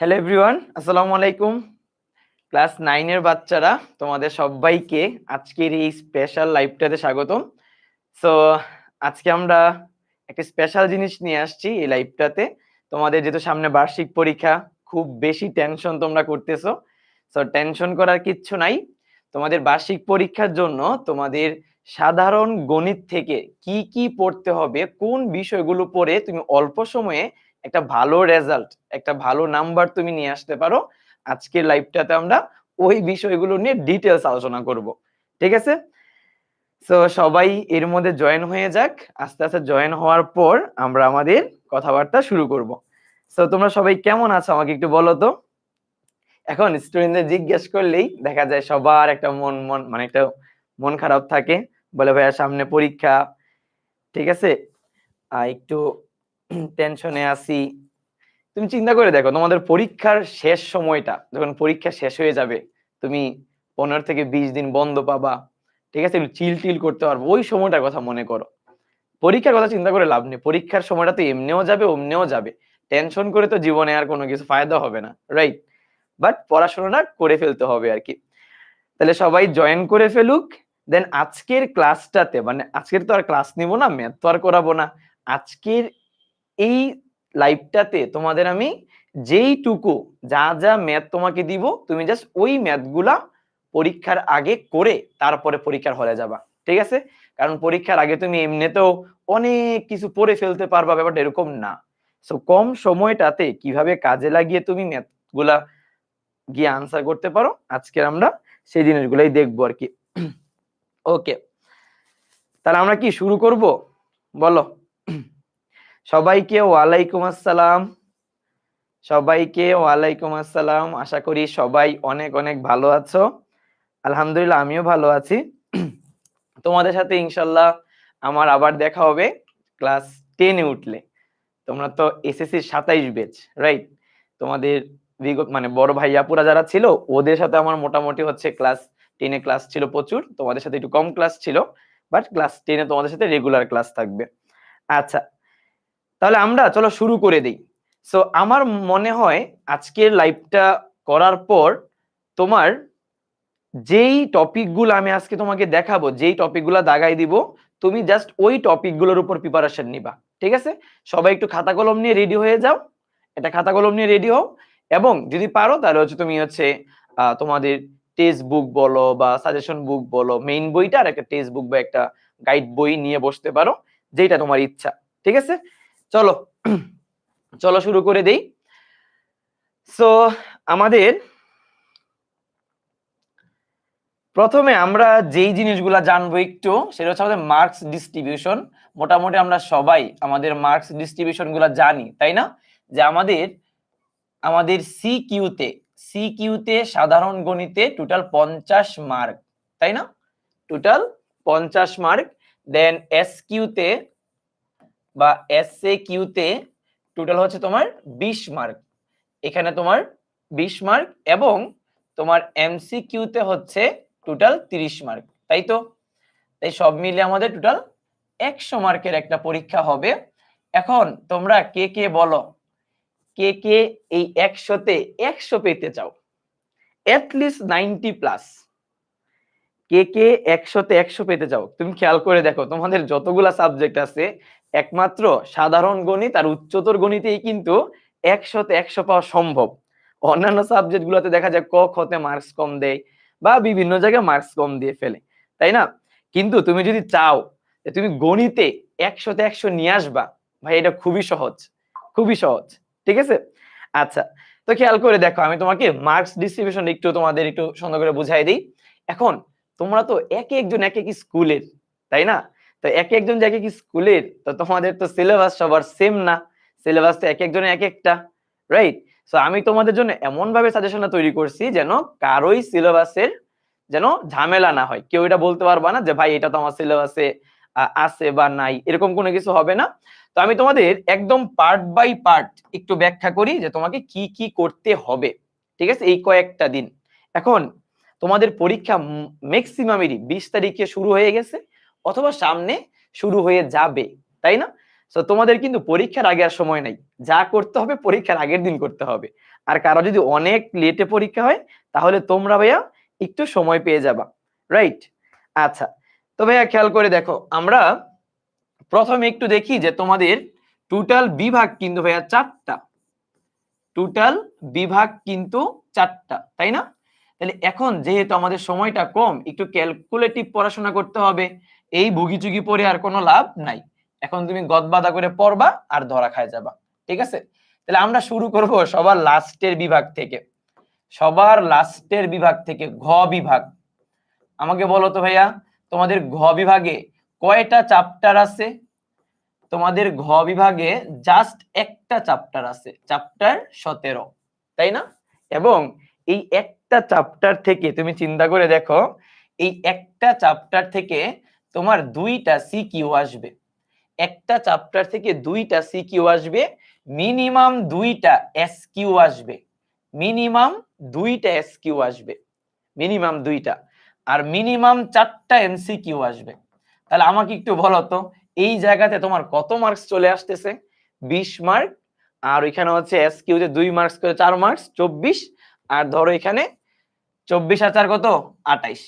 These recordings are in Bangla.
হ্যালো এভরিওয়ান আসসালামু আলাইকুম ক্লাস নাইনের বাচ্চারা, তোমাদের সবাইকে আজকের এই স্পেশাল লাইভটাতে স্বাগতম। সো আজকে আমরা একটা স্পেশাল জিনিস নিয়ে আসছি এই লাইভটাতে তোমাদের যেহেতু সামনে বার্ষিক পরীক্ষা, খুব বেশি টেনশন তোমরা করতেছো। সো টেনশন করার কিচ্ছু নাই। তোমাদের বার্ষিক পরীক্ষার জন্য তোমাদের সাধারণ গণিত থেকে কি কি পড়তে হবে, কোন বিষয়গুলো পড়ে তুমি অল্প সময়ে একটা ভালো রেজাল্ট একটা ভালো নাম্বার তুমি নিয়ে আসতে পারো। আজকের লাইভটাতে আমরা ওই বিষয়গুলো নিয়ে ডিটেলস আলোচনা করব। ঠিক আছে? সো সবাই এর মধ্যে জয়েন হয়ে যাক। আস্তে আস্তে জয়েন হওয়ার পর আমরা আমাদের কথাবার্তা শুরু করব। সো তোমরা সবাই কেমন আছো? আমাকে একটু বলো তো। এখন স্টুডেন্টদের জিজ্ঞেস করলেই দেখা যায় সবার একটা মন মন মানে একটা মন খারাপ থাকে। বলে, ভাইয়া, সামনে পরীক্ষা। ঠিক আছে? একটু টেনশনে আছি। তুমি চিন্তা করে দেখো, তোমাদের পরীক্ষার শেষ সময়টা, যখন পরীক্ষা শেষ হয়ে যাবে, তুমি পনেরো থেকে বিশ দিন বন্ধ পাবা, ঠিক আছে? চিল টিল করতে পারব, ওই সময়টার কথা মনে করো। পরীক্ষার কথা চিন্তা করে লাভ নেই, পরীক্ষার সময়টা তো এমনিও যাবে, অমনিও যাবে। টেনশন করে তো জীবনে আর কোনো কিছু ফায়দা হবে না রাইট বাট পড়াশোনাটা করে ফেলতে হবে আর কি। তাহলে সবাই জয়েন করে ফেলুক দেন আজকের ক্লাসটাতে মানে আজকের তো আর ক্লাস নিব না ম্যাথ তো আর করাবো না, আজকের এই লাইভটাতে তোমাদের আমি যেইটুকু যা যা ম্যাথ তোমাকে দিব, তুমি জাস্ট ওই ম্যাথগুলা পরীক্ষার আগে করে তারপরে পরীক্ষার হলে যাবা, ঠিক আছে? কারণ পরীক্ষার আগে তুমি এমনিতেও অনেক কিছু পড়ে ফেলতে পারবা, ব্যাপারটা এরকম না। সো কম সময়টাতে কীভাবে কাজে লাগিয়ে তুমি ম্যাথগুলা গিয়ে আনসার করতে পারো আজকে আমরা সেই জিনিসগুলাই দেখব আর কি। ওকে তাহলে আমরা কি শুরু করব? বলো। সবাইকে ওয়ালাইকুম আসসালাম। সবাইকে ওয়ালাইকুম আসসালাম। আশা করি সবাই অনেক অনেক ভালো আছো। আলহামদুলিল্লাহ, আমিও ভালো আছি। তোমাদের সাথে ইনশাল্লাহ আমার আবার দেখা হবে ক্লাস টেনে উঠলে। তোমরা তো এসএসসি সাতাইশ বেচ রাইট তোমাদের বিগত মানে বড় ভাইয়াপুরা যারা ছিল, ওদের সাথে আমার মোটামুটি হচ্ছে ক্লাস টেনে ক্লাস ছিল প্রচুর। তোমাদের সাথে একটু কম ক্লাস ছিল বাট ক্লাস টেনে তোমাদের সাথে রেগুলার ক্লাস থাকবে। আচ্ছা তাহলে আমরা চলো শুরু করে দিই। সো আমার মনে হয় আজকের লাইভটা করার পর তোমার যেই টপিকগুলো আমি আজকে তোমাকে দেখাবো, যেই টপিকগুলো দাগাই দিব, তুমি জাস্ট ওই টপিকগুলোর উপর প্রিপারেশন নিবা। ঠিক আছে? সবাই একটু খাতা কলম নিয়ে রেডি হয়ে যাও। এটা খাতা কলম নিয়ে রেডি হও। এবং যদি পারো, তাহলে হচ্ছে তুমি হচ্ছে তোমাদের টেক্সট বুক বলো বা সাজেশন বুক বলো মেইন বইটা আর একটা টেক্সট বুক বা একটা গাইড বই নিয়ে বসতে পারো যেটা তোমার ইচ্ছা। ঠিক আছে? চলো চলো শুরু করে দেই। সো আমাদের প্রথমে আমরা যেই জিনিসগুলা জানব একটু, সেটা হচ্ছে আমাদের মার্কস ডিস্ট্রিবিউশন মোটামুটি আমরা সবাই আমাদের মার্কস ডিস্ট্রিবিউশনগুলা জানি, তাই না? যে আমাদের আমাদের সি কিউতে সি কিউতে সাধারণ গণিতে টোটাল পঞ্চাশ মার্ক তাই না? টোটাল পঞ্চাশ মার্ক দেন এস কিউতে বা এস এ কিউতে টোটাল হচ্ছে তোমার বিশ মার্ক এখানে তোমার বিশ মার্ক এবং তোমার এমসি কিউতে হচ্ছে টোটাল তিরিশ মার্ক তাই তো? তাই সব মিলে আমাদের টোটাল একশো মার্কের একটা পরীক্ষা হবে। এখন তোমরা কে কে বলো? কে কে এই একশোতে একশো পেতে চাও? অ্যাটলিস্ট নাইনটি প্লাস কে কে একশোতে একশো পেতে চাও? তুমি খেয়াল করে দেখো, তোমাদের যতগুলা সাবজেক্ট আছে একমাত্র সাধারণ গণিত আর উচ্চতর গণিতেই কিন্তু একশোতে একশো পাওয়া সম্ভব। অন্যান্য সাবজেক্ট গুলোতে দেখা যায় ক খতে মার্কস কম দেয় বা বিভিন্ন জায়গায় মার্কস কম দিয়ে ফেলে, তাই না? কিন্তু তুমি যদি চাও তুমি গণিতে একশোতে একশো নিয়ে আসবা, ভাই এটা খুবই সহজ খুবই সহজ, ঠিক আছে? আচ্ছা তো খেয়াল করে দেখো, আমি তোমাকে মার্কস ডিস্ট্রিবিউশন একটু তোমাদের একটু সুন্দর করে বুঝাই দিই। এখন তোমরা তো এক একজন এক এক স্কুলের তাই না? তো এক একজন যে এক এক স্কুলের তো তোমাদের তো সিলেবাস সবার সেম না। সিলেবাস তো এক একজনের এক একটা রাইট সো আমি তোমাদের জন্য এমন ভাবে সাজেশনটা তৈরি করছি যেন কারোই সিলেবাসের যেন ঝামেলা না হয়। কেউ এটা বলতে পারবা না যে, ভাই, এটা তো আমার সিলেবাসে আছে বা নাই। এরকম কোনো কিছু হবে না। তো আমি তোমাদের একদম পার্ট বাই পার্ট একটু ব্যাখ্যা করি যে তোমাকে কি কি করতে হবে। ঠিক আছে? এই কয়েকটা দিন। এখন তোমাদের পরীক্ষা ম্যাক্সিমামেরই বিশ তারিখে শুরু হয়ে গেছে। অথবা সামনে শুরু হয়ে যাবে, তাই না? সো তোমাদের কিন্তু পরীক্ষার আগে আর সময় নাই। যা করতে হবে, পরীক্ষার আগের দিন করতে হবে। আর কারও যদি অনেক লেটে পরীক্ষা হয়, তাহলে তোমরা ভাইয়া একটু সময় পেয়ে যাবা। রাইট আচ্ছা। তো ভাইয়া খেয়াল করে দেখো, আমরা প্রথমে একটু দেখি যে তোমাদের টোটাল বিভাগ কিন্তু ভাইয়া চারটা। টোটাল বিভাগ কিন্তু চারটা, তাই না? তাহলে এখন যেহেতু আমাদের সময়টা কম, একটু ক্যালকুলেটিভ পড়াশোনা করতে হবে। এই ভুগিচুগি পরে আর কোনো লাভ নাই। এখন তুমি গদবাদা করে পড়বা আর ধরা খায় যাবা। ঠিক আছে? তাহলে আমরা শুরু করব সবার লাস্টের বিভাগ থেকে। সবার লাস্টের বিভাগ থেকে ঘ বিভাগ। আমাকে বলো তো ভাইয়া, তোমাদের ঘ বিভাগে কয়টা চ্যাপ্টার আছে? তোমাদের ঘ বিভাগে জাস্ট একটা চ্যাপ্টার আছে চ্যাপ্টার সতেরো। তাই না? এবং এই একটা চ্যাপ্টার থেকে তুমি চিন্তা করে দেখো, এই একটা চ্যাপ্টার থেকে তোমার দুইটা সিকিউ আসবে। একটা চ্যাপ্টার থেকে দুইটা সিকিউ আসবে মিনিমাম দুইটা এসকিউ আসবে মিনিমাম দুইটা এসকিউ আসবে মিনিমাম দুইটা, আর মিনিমাম চারটা এমসিকিউ আসবে। তাহলে আমাকে একটু বলো তো, এই জায়গাতে তোমার কত মার্কস চলে আসতেছে? বিশ মার্ক আর ওইখানে হচ্ছে এসকিউতে দুই মার্কস করে চার মার্কস চব্বিশ, আর ধরো এখানে চব্বিশ আর চার কত? আটাইশ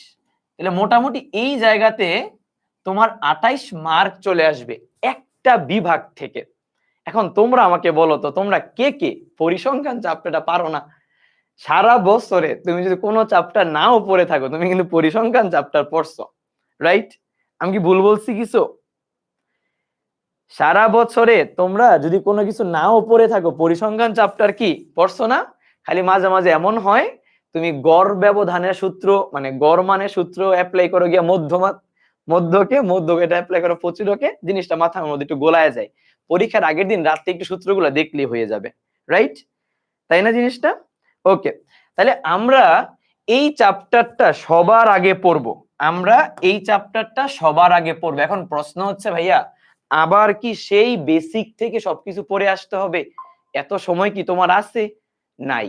তাহলে মোটামুটি এই জায়গাতে তোমার আটাইশ মার্ক চলে আসবে একটা বিভাগ থেকে। এখন তোমরা আমাকে বলো তো, তোমরা কে কে? পরিসংখ্যান চ্যাপ্টারটা পারো না। সারা বছরে তুমি যদি কোনো চ্যাপ্টার নাও পড়ে থাকো, তুমি কিন্তু পরিসংখ্যান চ্যাপ্টার পড়ছো রাইট আমি কি ভুল বলছি কিছু? সারা বছরে তোমরা যদি কোনো কিছু নাও পড়ে থাকো, পরিসংখ্যান চ্যাপ্টার কি? পড়ছো না? খালি মাঝে মাঝে এমন হয়, তুমি গড় ব্যবধানের সূত্র মানে গড় মানের সূত্র অ্যাপ্লাই করো গিয়া মধ্যমা মধ্যকে মধ্যকে এটা অ্যাপ্লাই করো প্রচুরকে জিনিসটা মাথার মধ্যে একটু গোলায় যায়। পরীক্ষার আগের দিন রাতে একটু সূত্রগুলো দেখলেই হয়ে যাবে রাইট তাই না জিনিসটা? ওকে তাহলে আমরা এই চ্যাপ্টারটা সবার আগে পড়ব। আমরা এই চ্যাপ্টারটা সবার আগে পড়ব। এখন প্রশ্ন হচ্ছে, ভাইয়া, আবার কি সেই বেসিক থেকে সবকিছু পড়ে আসতে হবে? এত সময় কি তোমার আছে? নাই।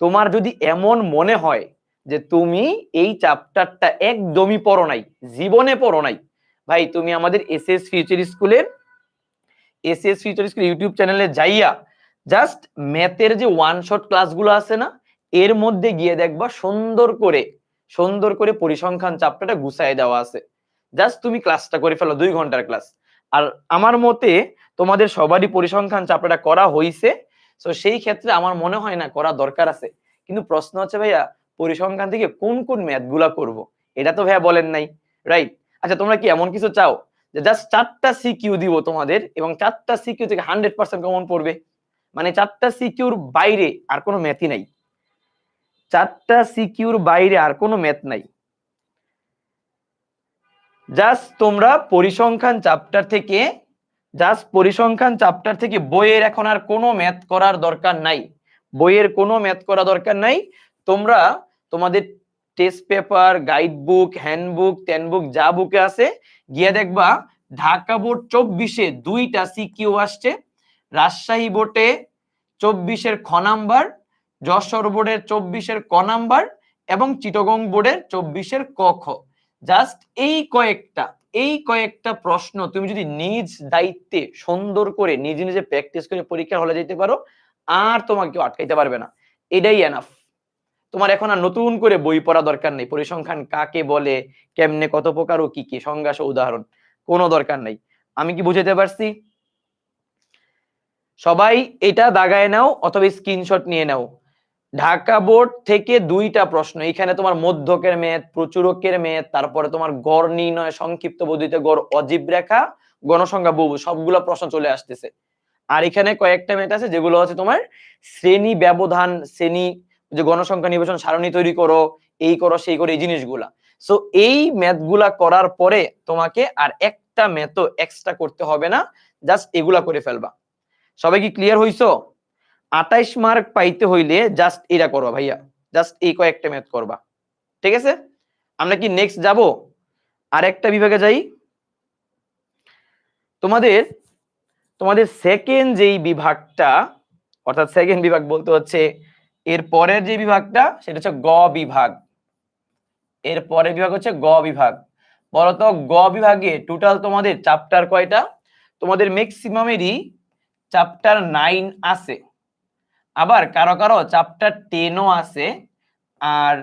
তোমার যদি এমন মনে হয় যে তুমি এই চ্যাপ্টারটা একদমই পড়ো নাই, জীবনে পড়ো নাই। ভাই, তুমি আমাদের এস এস ফিউচার স্কুলের S S future school YouTube চ্যানেলে যাইয়া জাস্ট ম্যাথের যে ওয়ান শট ক্লাসগুলো আছে না, এর মধ্যে গিয়ে দেখবা সুন্দর করে সুন্দর করে পরিসংখ্যান চাপটাটা গুছায় দেওয়া আছে। জাস্ট তুমি ক্লাসটা করে ফেলো, দুই ঘণ্টার ক্লাস আর আমার মতে তোমাদের সবারই পরিসংখ্যান চাপটা করা হইছে তো সেই ক্ষেত্রে আমার মনে হয় না করা দরকার আছে। কিন্তু প্রশ্ন হচ্ছে ভাইয়া পরিসংখ্যান থেকে কোন কোন ম্যাথগুলা করব? এটা তো ভাইয়া বলেন নাই রাইট আচ্ছা তোমরা কি এমন কিছু চাও যে জাস্ট চারটা সিকিউ দিব তোমাদের এবং চারটা সিকিউ থেকে হান্ড্রেড পার্সেন্ট কমন পড়বে? মানে চারটা সিকিউর বাইরে আর কোনো ম্যাথই নাই। চারটা সিকিউর বাইরে আর কোনো ম্যাথ নাই। জাস্ট তোমরা পরিসংখ্যান চ্যাপ্টার থেকে জাস্ট পরিসংখ্যান চ্যাপ্টার থেকে বইয়ের এখন আর কোনো ম্যাথ করার দরকার নাই। বইয়ের কোনো ম্যাথ করা দরকার নাই। তোমরা তোমাদের test paper guide book handbook book যা বুকে আছে, গিয়ে দেখবা ঢাকা বোর্ড চব্বিশে দুইটা সিকিউ আসছে। রাজশাহী বোর্ডে চব্বিশের খ নাম্বার, যশোর বোর্ডের চব্বিশের ক নাম্বার এবং চিটগং বোর্ডের চব্বিশের ক খ। জাস্ট এই কয়েকটা এই কয়েকটা প্রশ্ন তুমি যদি নিজ দায়িত্বে সুন্দর করে, নিজে নিজে প্র্যাকটিস করে পরীক্ষার হলে যেতে পারো, আর তোমাকে আটকাইতে পারবে না। এটাই এনাফ তোমার এখন আর নতুন করে বই পড়া দরকার নেই। পরিসংখ্যান কাকে বলে, কেমনে, কত প্রকার ও কি কি? সংজ্ঞা উদাহরণ। কোনো দরকার নাই। আমি কি বুঝাতে পারছি? সবাই এটা দাগায় নাও অথবা স্ক্রিনশট নিয়ে নাও। ঢাকা বোর্ড থেকে দুইটা প্রশ্ন। এখানে তোমার মধ্যকের মেয়াদ প্রচুরকের মেয়াদ তারপরে তোমার গড় নির্ণয়, সংক্ষিপ্ত বদিতে গড়, অজীব রেখা, গণসংখ্যা, বহু, সবগুলো প্রশ্ন চলে আসতেছে। আর এখানে কয়েকটা মেয়াদ আছে যেগুলো হচ্ছে তোমার শ্রেণি ব্যবধান, শ্রেণি যে গণসংখ্যা নির্বাচন সারণী তৈরি করো, এই করো, সেই করো, এই জিনিসগুলা। সো এই ম্যাথগুলা করার পরে তোমাকে আর একটা ম্যাথও এক্সট্রা করতে হবে না জাস্ট এগুলা করে ফেলবা। সবাই কি ক্লিয়ার হইছো? আটাইশ মার্ক পাইতে হইলে জাস্ট এটা করবা ভাইয়া জাস্ট এই কয়েকটা ম্যাথ করবা। ঠিক আছে? আমরা কি নেক্সট যাব? আর একটা বিভাগে যাই। তোমাদের তোমাদের সেকেন্ড যেই বিভাগটা, অর্থাৎ সেকেন্ড বিভাগ বলতে হচ্ছে এর পরের যে বিভাগটা, সেটা হচ্ছে গ বিভাগ। এর পরের বিভাগ হচ্ছে গ বিভাগ। বলতো গ বিভাগে টোটাল তোমাদের চ্যাপ্টার কয়টা? তোমাদের ম্যাক্সিমামেরই চ্যাপ্টার নাইন আছে। আবার কারও কারও চ্যাপ্টার টেনও আছে, আর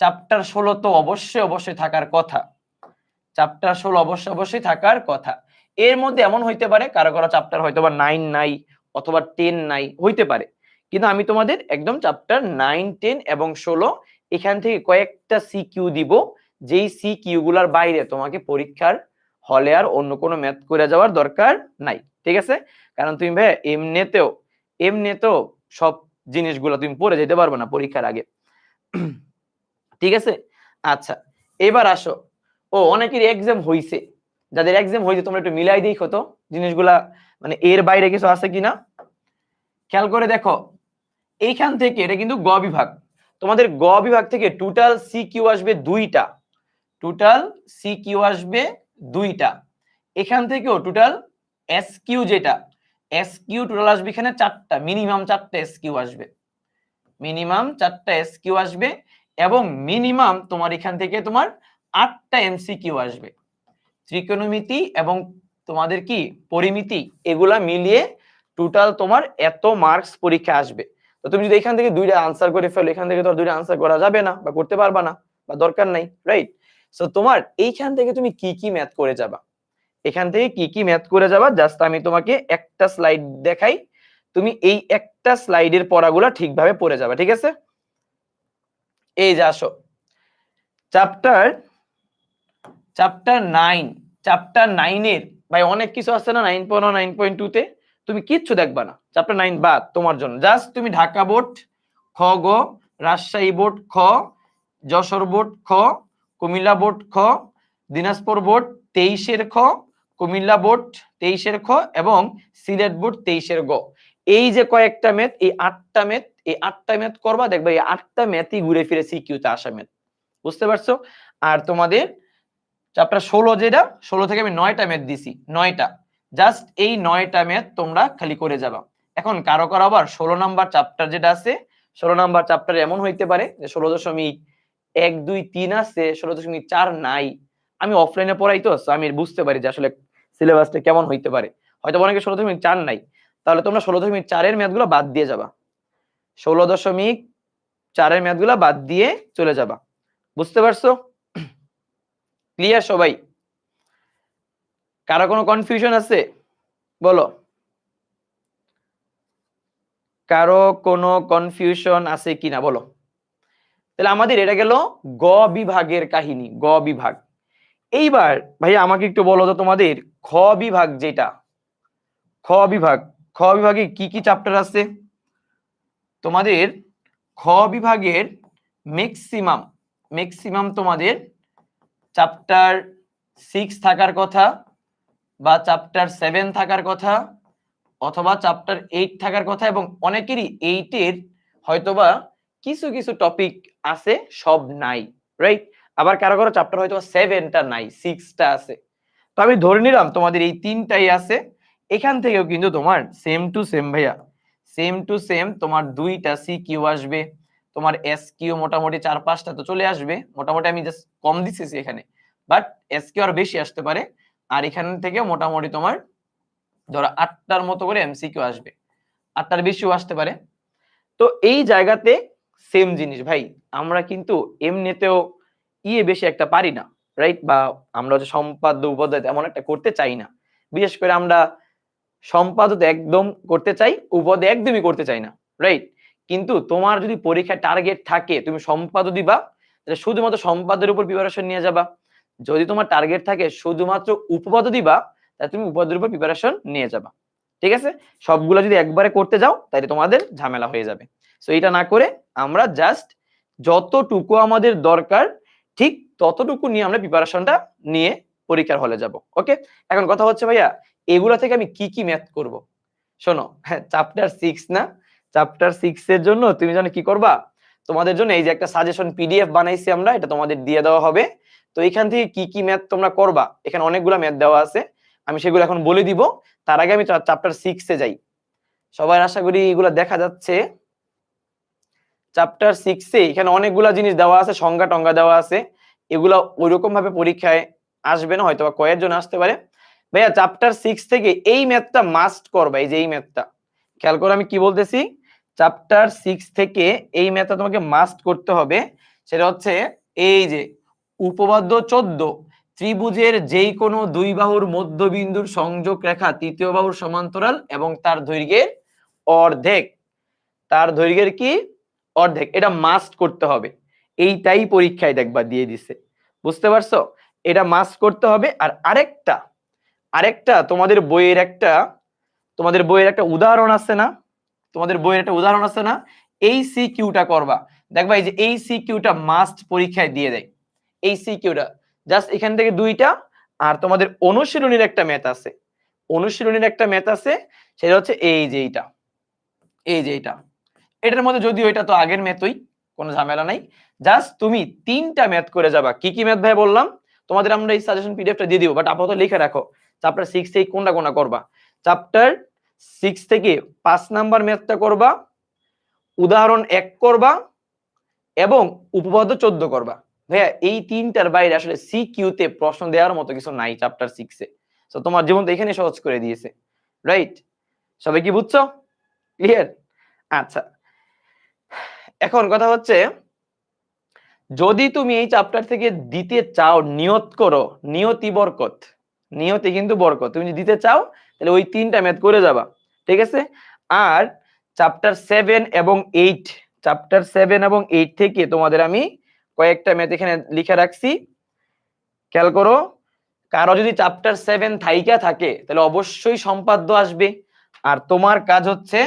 চ্যাপ্টার ষোলো তো অবশ্যই অবশ্যই থাকার কথা। চ্যাপ্টার ষোলো অবশ্যই অবশ্যই থাকার কথা। এর মধ্যে এমন হইতে পারে, কারও কারও চ্যাপ্টার হয়তো বা নাইন নাই, অথবা টেন নাই, হইতে পারে। কিন্তু আমি তোমাদের একদম চ্যাপ্টার নাইন টেন এবং ষোলো এখান থেকে কয়েকটা সিকিউ দিব। যেই সিকিউ গুলার বাইরে তোমাকে পরীক্ষার হলে আর অন্য কোনো ম্যাথ করে যাওয়ার দরকার নাই, ঠিক আছে? কারণ তুমি ভাই এমনিতেও এমনিতেও সব জিনিসগুলো তুমি পড়ে যেতে পারবে না পরীক্ষার আগে। ঠিক আছে? আচ্ছা এবার আসো। ও অনেকের এক্সাম হইছে। যাদের এক্সাম হয়েছে তোমরা একটু মিলাই দেখো তো জিনিসগুলা মানে এর বাইরে কিছু আছে কিনা? খেয়াল করে দেখো। এইখান থেকে এটা কিন্তু গ বিভাগ। তোমাদের গ বিভাগ থেকে টোটাল সি কিউ আসবে দুইটা। টোটাল সি কিউ আসবে দুইটা। এখান থেকেও টোটাল এস কিউ যেটা এস কিউ টোটাল আসবে এখানে চারটা মিনিমাম চারটা এস কিউ আসবে। মিনিমাম চারটা এস কিউ আসবে এবং মিনিমাম তোমার এখান থেকে তোমার আটটা এমসি কিউ আসবে। ত্রিকোণমিতি এবং তোমাদের কি, পরিমিতি, এগুলা মিলিয়ে টোটাল তোমার এত মার্কস পরীক্ষা আসবে। তো তুমি যদি এখান থেকে দুইটা আনসার করে ফেলো, এখান থেকে তো দুইটা আনসার করা যাবে না বা করতে পারবা না বা দরকার নাই রাইট সো তোমার এইখান থেকে তুমি কি কি ম্যাথ করে যাবা? এখান থেকে কি কি ম্যাথ করে যাবা? জাস্ট আমি তোমাকে একটা স্লাইড দেখাই, তুমি এই একটা স্লাইডের পড়াগুলা ঠিকভাবে পড়ে যাবে, ঠিক আছে? এই যে আসো চ্যাপ্টার চ্যাপ্টার নাইন চ্যাপ্টার নাইনের ভাই অনেক কিছু আছে না nine point nine point two তে? তুমি কিচ্ছু দেখবা না। চ্যাপ্টার নাইন বাদ তোমার জন্য। জাস্ট তুমি ঢাকা বোর্ড, খ গ, রাজশাহী বোর্ড, খ, যশোর বোর্ড, খ, কুমিল্লা বোর্ড, খ, দিনাজপুর বোর্ড, তেইশের খ, কুমিল্লা বোর্ড, তেইশের খ, এবং সিলেট বোর্ড, তেইশের গ। এই যে কয়েকটা ম্যাথ এই আটটা ম্যাথ এই আটটা ম্যাথ করবা, দেখবে এই আটটা ম্যাথই ঘুরে ফিরে সিকিউতে আসা ম্যাথ বুঝতে পারছ? আর তোমাদের চ্যাপ্টার ষোলো যেটা, ষোলো থেকে আমি নয়টা ম্যাথ দিছি, নয়টা। জাস্ট এই নয়টা ম্যাথ তোমরা খালি করে যাবা। এখন কারও কারও আবার ষোলো নাম্বার চ্যাপ্টার যেটা আছে, ষোলো নাম্বার চ্যাপ্টার এমন হইতে পারে যে ষোলো দশমিক এক দুই তিন আছে, ষোলো দশমিক চার নাই। আমি অফলাইনে পড়াই তো আমি বুঝতে পারি যে আসলে সিলেবাসটা কেমন হইতে পারে। হয়তো অনেকে ষোলো দশমিক চার নাই। তাহলে তোমরা ষোলো দশমিক চারের ম্যাথগুলো বাদ দিয়ে যাবা। ষোলো দশমিক চারের ম্যাথগুলো বাদ দিয়ে চলে যাবা। বুঝতে পারছ? ক্লিয়ার সবাই? কারও কোনো কনফিউশন আছে? বলো। কারও কোনো কনফিউশন আছে কিনা, বলো। তাহলে আমাদের এটা গেল গ বিভাগের কাহিনী, গ বিভাগ। এইবার ভাই আমাকে একটু বলো তো তোমাদের, খ বিভাগ যেটা, খ বিভাগ, খ বিভাগে কি কি চ্যাপ্টার আছে? তোমাদের খ বিভাগের ম্যাক্সিমাম ম্যাক্সিমাম তোমাদের চ্যাপ্টার সিক্স থাকার কথা বা চ্যাপ্টার সেভেন থাকার কথা অথবা চ্যাপ্টার এইট থাকার কথা এবং অনেকেরই এইটের হয়তোবা কিছু কিছু টপিক আছে, সব নাই রাইট আবার কারও কারও চ্যাপ্টার হয়তো সেভেনটা নাই সিক্সটা আছে। তো আমি ধরে নিলাম তোমাদের এই তিনটাই আছে, এখান থেকেও কিন্তু তোমার সেম টু সেম ভাইয়া সেম টু সেম তোমার দুইটা সি কিউ আসবে, তোমার এস কিউ মোটামুটি চার পাঁচটা তো চলে আসবে, মোটামুটি আমি জাস্ট কম দিতেছি এখানে বাট এস কিউ আর বেশি আসতে পারে, আর এখান থেকে মোটামুটি তোমার ধরো আটটার মতো করে এমসিকিউ আসবে। আটটার বেশিও আসতে পারে। তো এই জায়গাতে সেম জিনিস ভাই, আমরা কিন্তু এমনিতেও ইয়ে বেশি একটা পারি না রাইট বা আমরা হচ্ছে সম্পাদ্য উপাধ্যায় এমন একটা করতে চাই না। বিশেষ করে আমরা সম্পাদক একদম করতে চাই, উপাধ্যায় একদমই করতে চাই না রাইট কিন্তু তোমার যদি পরীক্ষার টার্গেট থাকে, তুমি সম্পাদ দিবা, তাহলে শুধুমাত্র সম্পাদের উপর প্রিপারেশন নিয়ে যাবা। যদি তোমার টার্গেট থাকে, শুধুমাত্র উপপাদ্য দিবা তাহলে তুমি উপপাদ্যের উপর প্রিপারেশন নিয়ে যাবা। ঠিক আছে? সবগুলো যদি একবারে করতে যাও তাহলে তোমাদের ঝামেলা হয়ে যাবে। সো এটা না করে আমরা জাস্ট যতটুকু আমাদের দরকার, ঠিক ততটুকু নিয়ে আমরা প্রিপারেশনটা নিয়ে পরীক্ষার হলে যাব। ওকে এখন কথা হচ্ছে ভাইয়া, এগুলা থেকে আমি কি কি ম্যাথ করব? শোনো হ্যাঁ চ্যাপ্টার সিক্স না? চ্যাপ্টার সিক্স এর জন্য তুমি জানো কি করবা? তোমাদের জন্য এই যে একটা সাজেশন পিডিএফ বানাইছি আমরা, এটা তোমাদের দিয়ে দেওয়া হবে। তো এখান থেকে কি কি ম্যাথ তোমরা করবা? এখানে অনেকগুলো ম্যাথ দেওয়া আছে। আমি সেগুলো এখন বলে দিব। তার আগে আমি চ্যাপ্টার সিক্সে যাই। সবাই আশা করি এগুলো দেখা যাচ্ছে। চ্যাপ্টার সিক্সে এখানে অনেকগুলা জিনিস দেওয়া আছে, সংজ্ঞা টঙ্গা দেওয়া আছে। এগুলো ওইরকম ভাবে পরীক্ষায় আসবে না হয়তো বা কয়েকজন আসতে পারে। ভাইয়া চ্যাপ্টার সিক্স থেকে এই ম্যাথটা মাস্ট করবা এই যে এই ম্যাথটা খেয়াল করে আমি কি বলতেছি? চ্যাপ্টার সিক্স থেকে এই ম্যাথটা তোমাকে মাস্ট করতে হবে। সেটা হচ্ছে এই যে, উপপাদ্য চোদ্দ। ত্রিভুজের যেই কোনো দুই বাহুর মধ্যবিন্দুর সংযোগ রেখা তৃতীয় বাহুর সমান্তরাল এবং তার দৈর্ঘ্যের অর্ধেক। তার দৈর্ঘ্যের কি? অর্ধেক। এটা মাস্ট করতে হবে। এইটাই পরীক্ষায় দেখবা দিয়ে দিছে। বুঝতে পারছ? এটা মাস্ট করতে হবে। আর আরেকটা আরেকটা তোমাদের বইয়ের একটা, তোমাদের বইয়ের একটা উদাহরণ আছে না? তোমাদের বইয়ের একটা উদাহরণ আছে না? এই সি কিউটা করবা। দেখবা এই যে এই সি কিউটা মাস্ট পরীক্ষায় দিয়ে দেয়। এই সি কিউটা জাস্ট এখান থেকে দুইটা, আর তোমাদের অনুশীলনীর একটা ম্যাথ আছে। অনুশীলনীর একটা ম্যাথ আছে, সেটা হচ্ছে এই যে এইটা। এই যে এইটা। এটার মধ্যে যদিও এটা তো আগের ম্যাথই কোনো ঝামেলা নাই। জাস্ট তুমি তিনটা ম্যাথ করে যাবা। কি কি ম্যাথ ভাই বললাম? তোমাদের আমরা এই সাজেশন পিডিএফটা দিয়ে দিব বাট আপাতত লিখে রাখো। চ্যাপ্টার সিক্স থেকে কোনটা কোনটা করবা? চ্যাপ্টার সিক্স থেকে পাঁচ নাম্বার ম্যাথটা করবা, উদাহরণ এক করবা, এবং উপপাদ্য চোদ্দ করবা। ভাইয়া, এই তিনটার বাইরে আসলে সি কিউতে প্রশ্ন দেওয়ার মতো কিছু নাই চ্যাপ্টার সিক্সে তো তোমার জীবন তো এখানে সহজ করে দিয়েছে। রাইট সবাই কি বুঝছ? ক্লিয়ার আচ্ছা। এখন কথা হচ্ছে, যদি তুমি এই চ্যাপ্টার থেকে দিতে চাও নিয়ত করো নিয়তি বরকত। নিয়তি কিন্তু বরকত। তুমি যদি দিতে চাও, তাহলে ওই তিনটা ম্যাথ করে যাবা। ঠিক আছে? আর চ্যাপ্টার সেভেন এবং এইট চ্যাপ্টার সেভেন এবং এইট থেকে তোমাদের আমি কয়েকটা ম্যাথ এখানে লিখে রাখছি। খেয়াল করো, কারও যদি চ্যাপ্টার সেভেন থাইকা থাকে, তাহলে অবশ্যই সম্পাদ্য আসবে। আর তোমার কাজ হচ্ছে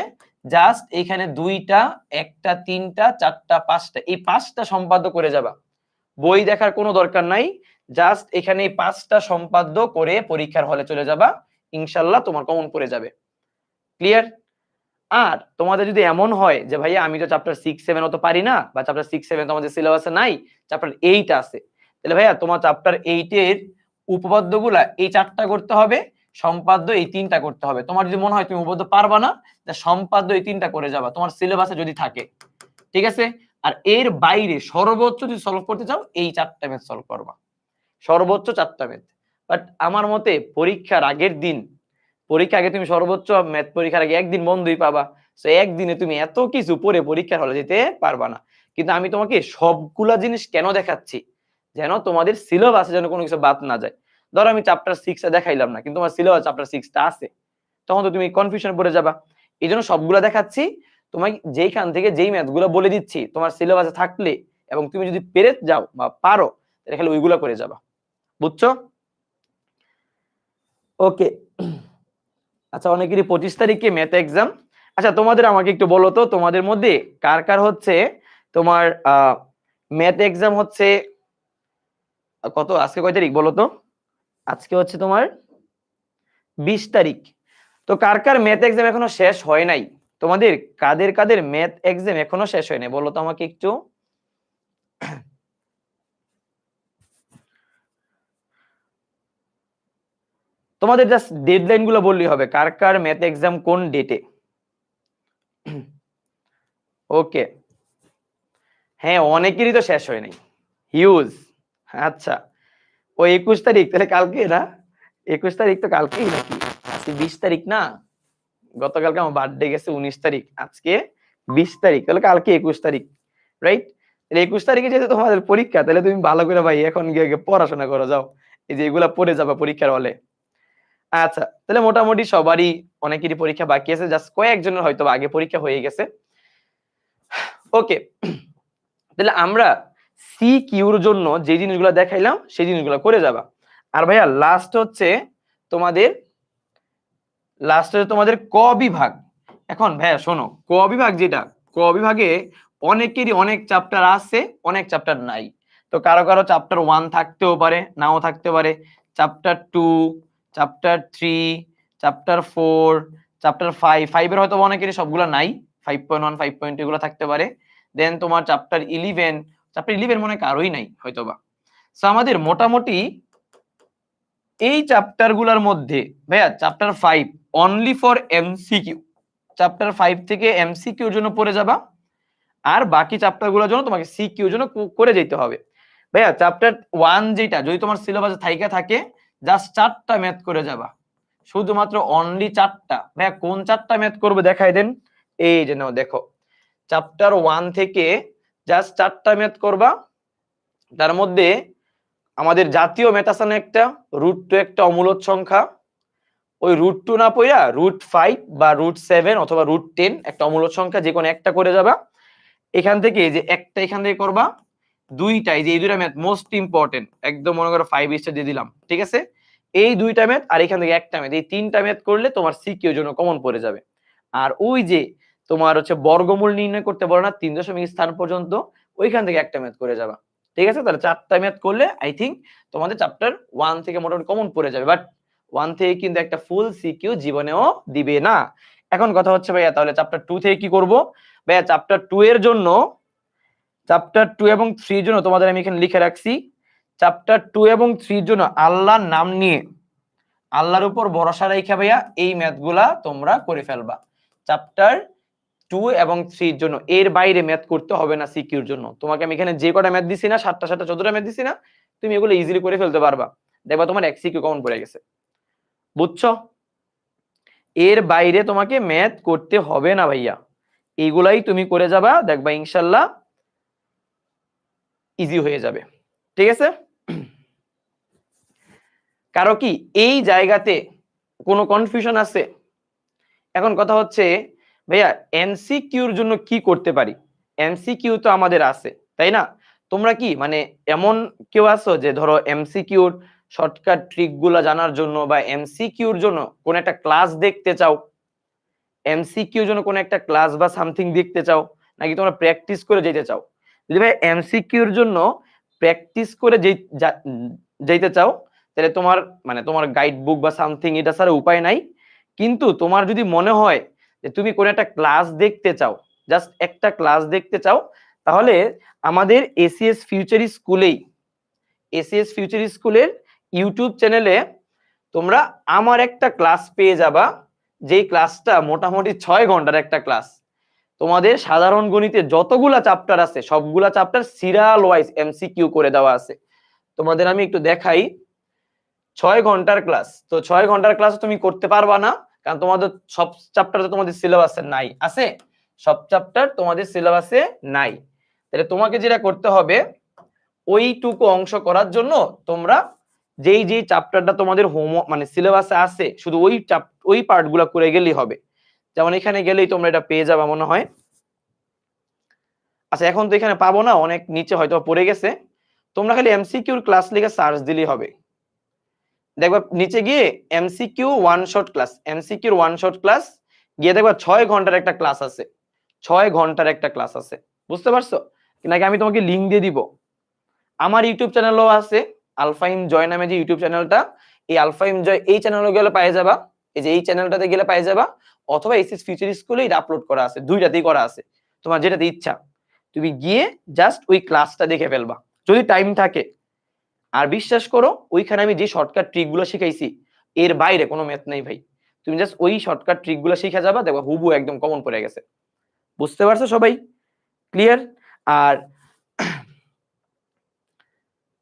জাস্ট এখানে দুইটা, একটা, তিনটা, চারটা, পাঁচটা, এই পাঁচটা সম্পাদ্য করে যাবা। বই দেখার কোনো দরকার নাই জাস্ট এখানে এই পাঁচটা সম্পাদ্য করে পরীক্ষার হলে চলে যাবা। ইনশাল্লাহ তোমার কমন পড়ে যাবে। ক্লিয়ার আর তোমাদের যদি এমন হয় যে, ভাইয়া, আমি তো চ্যাপ্টার সিক্স সেভেন অত পারি না বা চ্যাপ্টার সিক্স সেভেন তোমাদের সিলেবাসে নাই চ্যাপ্টার এইট আছে। তাহলে ভাইয়া, তোমার চ্যাপ্টার এইটের উপপাদ্যগুলা এই চারটা করতে হবে, সম্পাদ্য এই তিনটা করতে হবে। তোমার যদি মনে হয় তুমি উপপাদ্য পারবা না সম্পাদ্য এই তিনটা করে যাবা, তোমার সিলেবাসে যদি থাকে। ঠিক আছে? আর এর বাইরে সর্বোচ্চ যদি সলভ করতে চাও, এই চারটা ম্যাথ সলভ করবা। সর্বোচ্চ চারটা ম্যাথ বাট আমার মতে পরীক্ষার আগের দিন পরীক্ষা আগে তুমি সর্বোচ্চ ম্যাথ পরীক্ষার আগে একদিন বন্ধই পাবা। তো একদিনে তুমি এত কিছু পরে পরীক্ষার হলে যেতে পারবা না। কিন্তু আমি তোমাকে সবগুলা জিনিস কেন দেখাচ্ছি? যেন তোমাদের সিলেবাসে যেন কোনো কিছু বাদ না যায়। ধরো আমি চ্যাপ্টার সিক্সে দেখাইলাম না, কিন্তু তোমার সিলেবাস চ্যাপ্টার সিক্সটা আছে। তখন তো তুমি কনফিউশন পড়ে যাবা। এই জন্য সবগুলা দেখাচ্ছি। তোমাকে যেইখান থেকে যেই ম্যাথগুলো বলে দিচ্ছি, তোমার সিলেবাসে থাকলে এবং তুমি যদি পেরে যাও বা পারো, তাহলে ওইগুলা করে যাবা। বুঝছ? ওকে আচ্ছা অনেকেরই পঁচিশ তারিখে ম্যাথ এক্সাম আচ্ছা তোমাদের আমাকে একটু বলো তো, তোমাদের মধ্যে কার কার হচ্ছে তোমার ম্যাথ এক্সাম হচ্ছে কত, আজকে কয় তারিখ বলো তো? আজকে হচ্ছে তোমার বিশ তারিখ। তো কার কার ম্যাথ এক্সাম এখনও শেষ হয় নাই? তোমাদের কাদের কাদের ম্যাথ এক্সাম এখনও শেষ হয় নাই? বলো তো আমাকে একটু। তোমাদের জাস্ট ডেডলাইনগুলো বললেই হবে, কার কার ম্যাথ এক্সাম কোন ডেটে ওকে হ্যাঁ অনেকেরই তো শেষ হয় নাই। হিউজ আচ্ছা। ও একুশ তারিখ, তাহলে কালকে না? একুশ তারিখ তো কালকেই নাকি? আজকে বিশ তারিখ না? গতকালকে আমার বার্থডে গেছে উনিশ তারিখ। আজকে বিশ তারিখ, তাহলে কালকে একুশ তারিখ রাইট একুশ তারিখে যেহেতু তোমাদের পরীক্ষা, তাহলে তুমি ভালো করে ভাই এখন গিয়ে পড়াশোনা করো, যাও। এই যে এগুলা পড়ে যাবে পরীক্ষার হলে। আচ্ছা তাহলে মোটামুটি সবারই অনেকেরই পরীক্ষা বাকি আছে জাস্ট কয়েকজনের হয়তো আগে পরীক্ষা হয়ে গেছে। ওকে তাহলে আমরা সি কিউর জন্য যে জিনিসগুলো দেখাইলাম, সেই জিনিসগুলো করে যাবা। আর ভাইয়া লাস্ট হচ্ছে তোমাদের লাস্ট হচ্ছে তোমাদের ক বিভাগ। এখন ভাইয়া, শোনো, ক বিভাগ যেটা, ক বিভাগে অনেকেরই অনেক চ্যাপ্টার আছে, অনেক চ্যাপ্টার নাই। তো কারও কারও চ্যাপ্টার ওয়ান থাকতেও পারে, নাও থাকতে পারে। Chapter two chapter three chapter four chapter five ফাইভের হয়তো অনেকেরই সবগুলো নাই। Five point one five point এগুলো থাকতে পারে। দেন তোমার চ্যাপ্টার ইলেভেন চ্যাপ্টার ইলেভেন মনে কারোই নাই হয়তোবা সো আমাদের মোটামুটি এই চ্যাপ্টারগুলার মধ্যে, ভাইয়া chapter five only for MCQ chapter five থেকে এমসিকিউর জন্য পড়ে যাবা। আর বাকি চ্যাপ্টারগুলোর জন্য তোমাকে সিকিউর জন্য করে যেতে হবে। ভাইয়া চ্যাপ্টার ওয়ান যেটা যদি তোমার সিলেবাসে থাইকা থাকে জাস্ট চারটা ম্যাথ করে যাবা। শুধুমাত্র অনলি চারটা। ভাইয়া, কোন চারটা ম্যাথ করবে দেখাই দেন। এই যে দেখো। চ্যাপ্টার ওয়ান থেকে জাস্ট চারটা ম্যাথ করবা। তার মধ্যে আমাদের জাতীয় ম্যাথ না একটা? রুট টু একটা অমূলত সংখ্যা। ওই রুট টু না পইরা রুট ফাইভ বা রুট সেভেন অথবা রুট টেন একটা অমূলত সংখ্যা যে কোনো একটা করে যাবা। এখান থেকে যে একটা এখান থেকে করবা। দুইটাই যে এই দুইটা ম্যাথ মোস্ট ইম্পর্টেন্ট একদম মনে করো ফাইভ স্টার দিয়ে দিলাম, ঠিক আছে? এই দুইটা ম্যাথ আর এখান থেকে একটা ম্যাথ এই তিনটা ম্যাথ করলে তোমার সিকিউ জন্য কমন পড়ে যাবে। আর ওই যে তোমার হচ্ছে বর্গমূল নির্ণয় করতে পারো না, তিন দশমিক স্থান পর্যন্ত, ওইখান থেকে একটা ম্যাথ করে যাবা, ঠিক আছে? তাহলে চারটা ম্যাথ করলে আই থিঙ্ক তোমাদের চ্যাপ্টার ওয়ান থেকে মোটামুটি কমন পড়ে যাবে বাট ওয়ান থেকে কিন্তু একটা ফুল সিকিউ জীবনেও দিবে না। এখন কথা হচ্ছে, ভাইয়া, তাহলে চ্যাপ্টার টু থেকে কি করব? ভাইয়া চ্যাপ্টার টু এর জন্য চ্যাপ্টার টু এবং থ্রির জন্য তোমাদের আমি এখানে লিখে রাখছি। চ্যাপ্টার টু এবং থ্রির জন্য আল্লাহর নাম নিয়ে, আল্লাহর উপর ভরসা রেখে ভাইয়া এই ম্যাথগুলা তোমরা করে ফেলবা। চ্যাপ্টার টু এবং থ্রির জন্য, এর বাইরে ম্যাথ করতে হবে না সিকিউর জন্য। তোমাকে আমি এখানে যে কটা ম্যাথ দিছি না, সাতটা সাতটা, চোদ্দটা ম্যাথ দিছি না, তুমি এগুলো ইজিলি করে ফেলতে পারবা। দেখবা তোমার এক সিকিউ কমন পড়ে গেছে। বুঝছ? এর বাইরে তোমাকে ম্যাথ করতে হবে না ভাইয়া। এইগুলাই তুমি করে যাবা, দেখবা ইনশাল্লাহ ইজি হয়ে যাবে। ঠিক আছে? কারও কি এই জায়গাতে কোনো কনফিউশন আছে? এখন কথা হচ্ছে, ভাইয়া এমসিকিউর জন্য কি করতে পারি? এমসিকিউ তো আমাদের আছে, তাই না? তোমরা কি মানে এমন কেউ আছো যে ধরো এমসিকিউর শর্টকাট ট্রিকগুলা জানার জন্য বা এমসিকিউর জন্য কোন একটা ক্লাস দেখতে চাও? এমসিকিউর জন্য কোন একটা ক্লাস বা সামথিং দেখতে চাও? নাকি তোমরা প্র্যাকটিস করে যেতে চাও? যদি ভাই এমসিকিউর জন্য প্র্যাকটিস করে যেই- যা- যেতে চাও, তাহলে তোমার মানে তোমার গাইড বুক বা সামথিং এটা ছাড়া উপায় নাই। কিন্তু তোমার যদি মনে হয় যে তুমি কোন একটা ক্লাস দেখতে চাও জাস্ট একটা ক্লাস দেখতে চাও, তাহলে আমাদের এসিএস ফিউচার স্কুলেই এসিএস ফিউচার স্কুলের ইউটিউব চ্যানেলে তোমরা আমার একটা ক্লাস পেয়ে যাবা। যেই ক্লাসটা মোটামুটি ছয় ঘণ্টার একটা ক্লাস তোমাদের সাধারণ গণিতে যতগুলা চ্যাপ্টার আছে, সবগুলা চ্যাপ্টার সিরিয়াল ওয়াইজ এমসিকিউ করে দেওয়া আছে। তোমাদের আমি একটু দেখাই, ছয় ঘণ্টার ক্লাস তো ছয় ঘণ্টার ক্লাস তুমি করতে পারবা না, কারণ তোমাদের সব চ্যাপ্টার তো তোমাদের সিলেবাসে নাই, আছে? সব চ্যাপ্টার তোমাদের সিলেবাসে নাই। তাহলে তোমাকে যেটা করতে হবে, ওইটুকু অংশ করার জন্য তোমরা যেই যেই চ্যাপ্টারটা তোমাদের হোম মানে সিলেবাসে আছে, শুধু ওই চাপ ওই পার্টগুলো করে গেলেই হবে। যেমন এখানে গেলেই তোমরা এটা পেয়ে যাবে মনে হয়। আচ্ছা এখন তো এখানে পাবো না, অনেক নিচে হয়তো পড়ে গেছে। তোমরা খালি এমসিকিউর ক্লাস লিখে সার্চ দিলেই হবে। দেখবা নিচে গিয়ে এমসিকিউ ওয়ান শট ক্লাস এমসিকিউর ওয়ান শট ক্লাস গিয়ে দেখবা ছয় ঘণ্টার একটা ক্লাস আছে। ছয় ঘণ্টার একটা ক্লাস আছে। বুঝতে পারছ? নাকি আমি তোমাকে লিঙ্ক দিয়ে দিব। আমার ইউটিউব চ্যানেলও আছে আলফাইম জয় নামে যে ইউটিউব চ্যানেলটা এই আলফাইম জয় এই চ্যানেলে গেলে পাই যাবা। এই যে এই চ্যানেলটাতে গেলে পাই যাবা, অথবা এসএস ফিউচার স্কুলে এটা আপলোড করা আছে, দুইটাতেই করা আছে, তোমার যেটাতে ইচ্ছা। তুমি গিয়ে জাস্ট ওই ক্লাসটা দেখে ফেলবা। যদি টাইম থাকে, আর বিশ্বাস করো, ওইখানে আমি যে শর্টকাট ট্রিকগুলো শিখাইছি, এর বাইরে কোনো ম্যাথ নেই ভাই। তুমি জাস্ট ওই শর্টকাট ট্রিকগুলো শিখে যাবা, দেখবা হুবু একদম কমন পড়ে গেছে। বুঝতে পারছ সবাই? ক্লিয়ার আর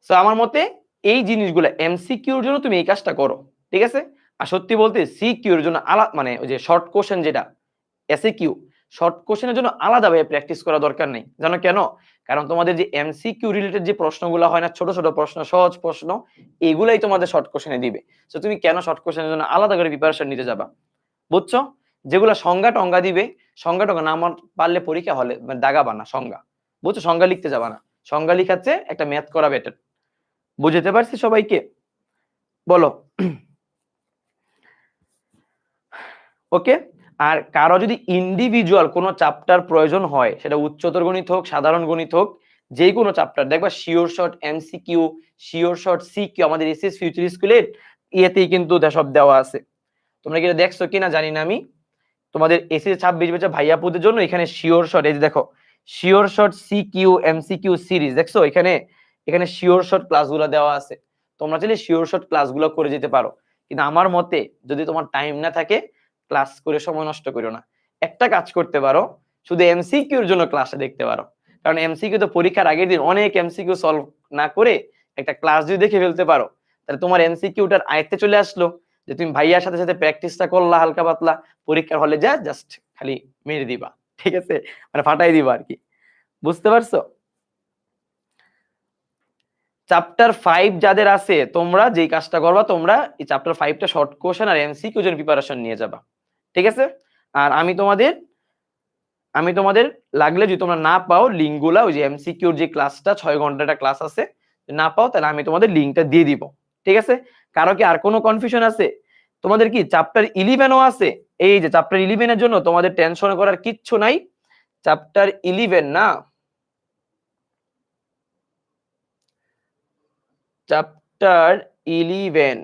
সো আমার মতে এই জিনিসগুলো এমসিকিউর জন্য তুমি এই কাজটা করো, ঠিক আছে? আর সত্যি বলতে সিকিউর জন্য আলাদা মানে ওই যে শর্ট কোশ্চেন যেটা এসে কিউ শর্ট কোশ্চেনের জন্য আলাদাভাবে প্র্যাকটিস করা দরকার নেই। জানো কেন? কারণ তোমাদের যে এমসিকিউ রিলেটেড যে প্রশ্নগুলো হয় না, ছোট ছোট প্রশ্ন, সহজ প্রশ্ন, এগুলাই তোমাদের শর্ট কোশ্চেনে দিবে। তো তুমি কেন শর্ট কোশ্চেনের জন্য আলাদা করে প্রিপারেশন নিতে যাবা? বুঝছ? যেগুলো সংজ্ঞা টঙ্গা দিবে, সংজ্ঞা টঙ্গা না আমার পারলে পরীক্ষা হলে মানে দাগাবা না, সংজ্ঞা। বুঝছ? সংজ্ঞা লিখতে যাবা না। সংজ্ঞা লিখাচ্ছে, একটা ম্যাথ করা বেটার বুঝতে পারছি সবাইকে? বলো। ওকে আর কারও যদি ইন্ডিভিজুয়াল কোনো চ্যাপ্টার প্রয়োজন হয়, সেটা উচ্চতর গণিত হোক, সাধারণ গণিত হোক যে কোনো চ্যাপ্টার দেখবা sure short MCQ sure short C Q আমাদের এসএস ফিউচার স্কুলের ইয়েতেই কিন্তু সব দেওয়া আছে। তোমরা কি দেখছ কিনা জানি না আমি। তোমাদের এসএস ছাব্বিশ বছর ভাইয়াপুদের জন্য এখানে শিওর শর্ট এই দেখো sure short CQ MCQ series দেখছ? এখানে এখানে শিওর শর্ট ক্লাসগুলো দেওয়া আছে। তোমরা চাইলে শিওর শর্ট ক্লাসগুলো করে যেতে পারো। কিন্তু আমার মতে যদি তোমার টাইম না থাকে ক্লাস করে সময় নষ্ট করো না। একটা কাজ করতে পারো, শুধু এমসিকিউ এমসিকিউর জন্য ক্লাসটা দেখতে পারো। কারণ এমসিকিউ তো পরীক্ষার আগের দিন অনেক এমসিকিউ সলভ না করে একটা ক্লাস যদি দেখে ফেলতে পারো, তাহলে তোমার এমসিকিউটার আয়ত্তে চলে আসলো যে তুমি ভাইয়ার সাথে সাথে প্র্যাকটিসটা করলা হালকা পাতলা, পরীক্ষার হলে যা জাস্ট খালি মেরে দিবা, ঠিক আছে? মানে ফাটাই দিবা আর কি। বুঝতে পারছ? চ্যাপ্টার ফাইভ যাদের আছে, তোমরা যেই কাজটা করবা, তোমরা এই চ্যাপ্টার ফাইভটা শর্ট কোশ্চেন আর এমসিকিউ জন্য প্রিপারেশন নিয়ে যাবা। ঠিক আছে? আর আমি তোমাদের আমি তোমাদের লাগলে যদি তোমরা না পাও লিঙ্কগুলা, ওই যে এমসিকিউর যে ক্লাসটা, ছয় ঘন্টাটা ক্লাস আছে না পাও তাহলে আমি তোমাদের লিঙ্কটা দিয়ে দিব। ঠিক আছে? কারও কি আর কোনো কনফিউশন আছে? তোমাদের কি চ্যাপ্টার ইলেভেনও আছে? এই যে চ্যাপ্টার ইলেভেনের জন্য তোমাদের টেনশন করার কিচ্ছু নাই। চ্যাপ্টার ইলেভেন না? চ্যাপ্টার ইলেভেন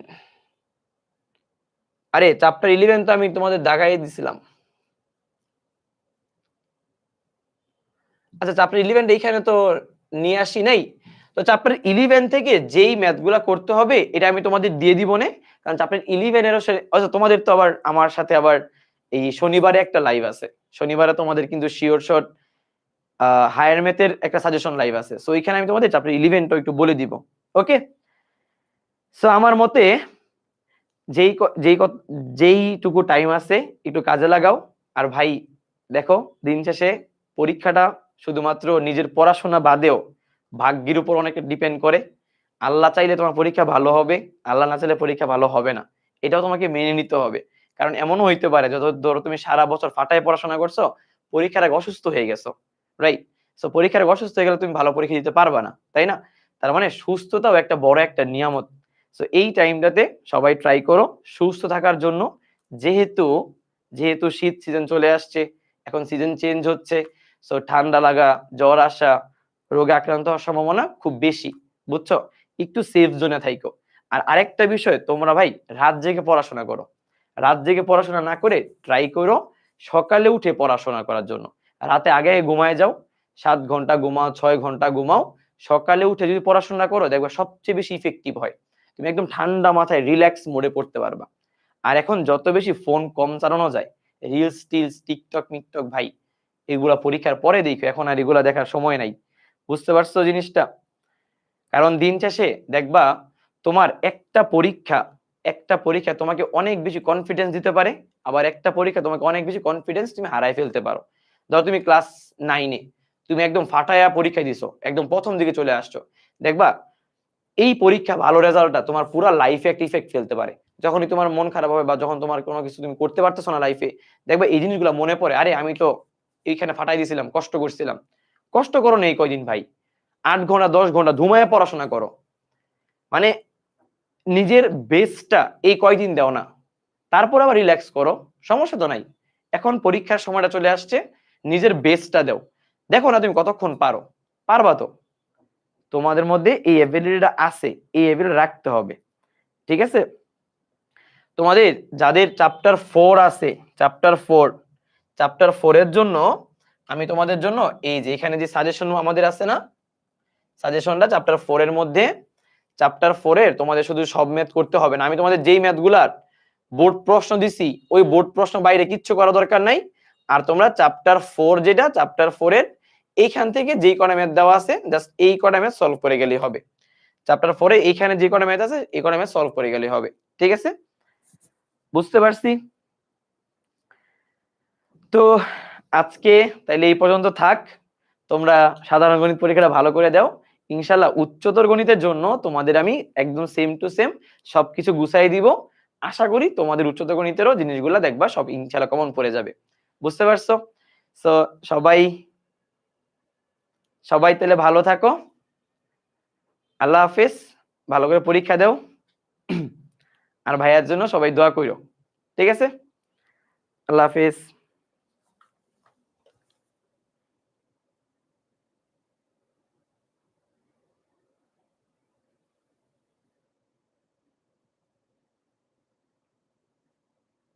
আরে চ্যাপ্টার ইলেভেন তো আমি তোমাদের দাগাই দিছিলাম। আচ্ছা চ্যাপ্টার ইলেভেন এইখানে তো নিয়ে আসি নাই। তো চ্যাপ্টার ইলেভেন থেকে যেই ম্যাথগুলা করতে হবে, এটা আমি তোমাদের দিয়ে দিব না। কারণ চ্যাপ্টার ইলেভেনেরও আচ্ছা তোমাদের তো আবার আমার সাথে আবার এই শনিবারে একটা লাইভ আছে। শনিবারে তোমাদের কিন্তু শিওর শট হায়ার ম্যাথের একটা সাজেশন লাইভ আছে। সো এখানে আমি তোমাদের চ্যাপ্টার ইলেভেনটা একটু বলে দিব। ওকে সো আমার মতে যেই যেই যেইটুকু টাইম আছে, একটু কাজে লাগাও। আর ভাই, দেখো, দিন শেষে পরীক্ষাটা শুধুমাত্র নিজের পড়াশোনা বাদেও ভাগ্যের উপর অনেকে ডিপেন্ড করে। আল্লাহ চাইলে তোমার পরীক্ষা ভালো হবে, আল্লাহ না চাইলে পরীক্ষা ভালো হবে না। এটাও তোমাকে মেনে নিতে হবে। কারণ এমনও হইতে পারে, যত ধরো তুমি সারা বছর ফাটায় পড়াশোনা করছ, পরীক্ষার আগে অসুস্থ হয়ে গেছো রাইট সো পরীক্ষার অসুস্থ হয়ে গেলে তুমি ভালো পরীক্ষা দিতে পারবা না, তাই না? তার মানে সুস্থতাও একটা বড় একটা নিয়ামত। সো এই টাইমটাতে সবাই ট্রাই করো সুস্থ থাকার জন্য। যেহেতু যেহেতু শীত সিজন চলে আসছে, এখন সিজন চেঞ্জ হচ্ছে সো ঠান্ডা লাগা, জ্বর আসা, রোগে আক্রান্ত হওয়ার সম্ভাবনা খুব বেশি, বুঝছ? একটু সেফ জোনে থাইকো। আর আরেকটা বিষয়, তোমরা ভাই রাত জেগে পড়াশোনা করো। রাত জেগে পড়াশোনা না করে ট্রাই করো সকালে উঠে পড়াশোনা করার জন্য। রাতে আগে ঘুমায় যাও, সাত ঘণ্টা ঘুমাও, ছয় ঘণ্টা ঘুমাও, সকালে উঠে যদি পড়াশোনা করো দেখবে সবচেয়ে বেশি ইফেক্টিভ হয়। তুমি একদম ঠান্ডা মাথায় রিল্যাক্স মোডে পড়তে পারবা। আর এখন যত বেশি ফোন কম চালানো যায় রিলস টিলস টিকটক মিকটক ভাই, এগুলা পরীক্ষার পরে দেখো, এখন আর এগুলা দেখার সময় নাই। বুঝতে পারছ জিনিসটা? কারণ দিন শেষে দেখবা, তোমার একটা পরীক্ষা একটা পরীক্ষা তোমাকে অনেক বেশি কনফিডেন্স দিতে পারে, আবার একটা পরীক্ষা তোমাকে অনেক বেশি কনফিডেন্স তুমি হারাই ফেলতে পারো। ধরো তুমি ক্লাস নাইনে তুমি একদম ফাটায়া পরীক্ষা দিছো, একদম প্রথম দিকে চলে আসছো। দেখবা এই পরীক্ষা ভালো রেজাল্টটা তোমার পুরো লাইফে একটা ইফেক্ট ফেলতে পারে। যখনই তোমার মন খারাপ হবে বা যখন তোমার কোনো কিছু তুমি করতে পারতেছো না লাইফে দেখবা এই জিনিসগুলো মনে পড়ে, আরে আমি তো এইখানে ফাটাই দিয়েছিলাম কষ্ট করছিলাম। কষ্ট করো না এই কয়দিন ভাই। আট ঘণ্টা, দশ ঘণ্টা ধুমায় পড়াশোনা করো। মানে নিজের বেস্টটা এই কয়দিন দাও না। তারপর আবার রিল্যাক্স করো, সমস্যা তো নাই। এখন পরীক্ষার সময়টা চলে আসছে, নিজের বেস্টটা দাও। দেখো না তুমি কতক্ষণ পারো। পারবা তো। তোমাদের মধ্যে এই এবিলিটিটা আছে, এই এবিলিটি রাখতে হবে। ঠিক আছে? তোমাদের, যাদের চ্যাপ্টার ফোর আছে চ্যাপ্টার ফোর চ্যাপ্টার ফোরের জন্য আমি তোমাদের জন্য এই যে এখানে যে সাজেশন আমাদের আছে না সাজেশনটা চ্যাপ্টার ফোর এর মধ্যে চ্যাপ্টার ফোর এর তোমাদের শুধু সব ম্যাথ করতে হবে না। আমি তোমাদের যেই ম্যাথগুলার বোর্ড প্রশ্ন দিছি, ওই বোর্ড প্রশ্ন বাইরে কিচ্ছু করা দরকার নাই। আর তোমরা চ্যাপ্টার ফোর যেটা চ্যাপ্টার ফোর এর এইখান থেকে যেই কটা ম্যাথ দেওয়া আছে জাস্ট এই কটা ম্যাথ সলভ করে গেলেই হবে। চ্যাপ্টার ফোরে এইখানে যে কটা ম্যাথ আছে, এই কটা ম্যাথ সলভ করে গেলেই হবে। ঠিক আছে? বুঝতে পারছি? তো আজকে তাইলে এই পর্যন্ত থাক। তোমরা সাধারণ গণিত পরীক্ষাটা ভালো করে দাও। ইনশাল্লাহ উচ্চতর গণিতের জন্য তোমাদের আমি একদম সেম টু সেম সবকিছু গুছাই দিব। আশা করি তোমাদের উচ্চতর গণিতেরও জিনিসগুলো দেখবা সব ইনশাল্লাহ কমন পড়ে যাবে। বুঝতে পারছ? সো সবাই সবাই তাহলে ভালো থাকো। আল্লাহ হাফিজ, ভালো করে পরীক্ষা দাও। আর ভাইয়ার জন্য সবাই দোয়া করো ঠিক আছে? আল্লাহ হাফেজ।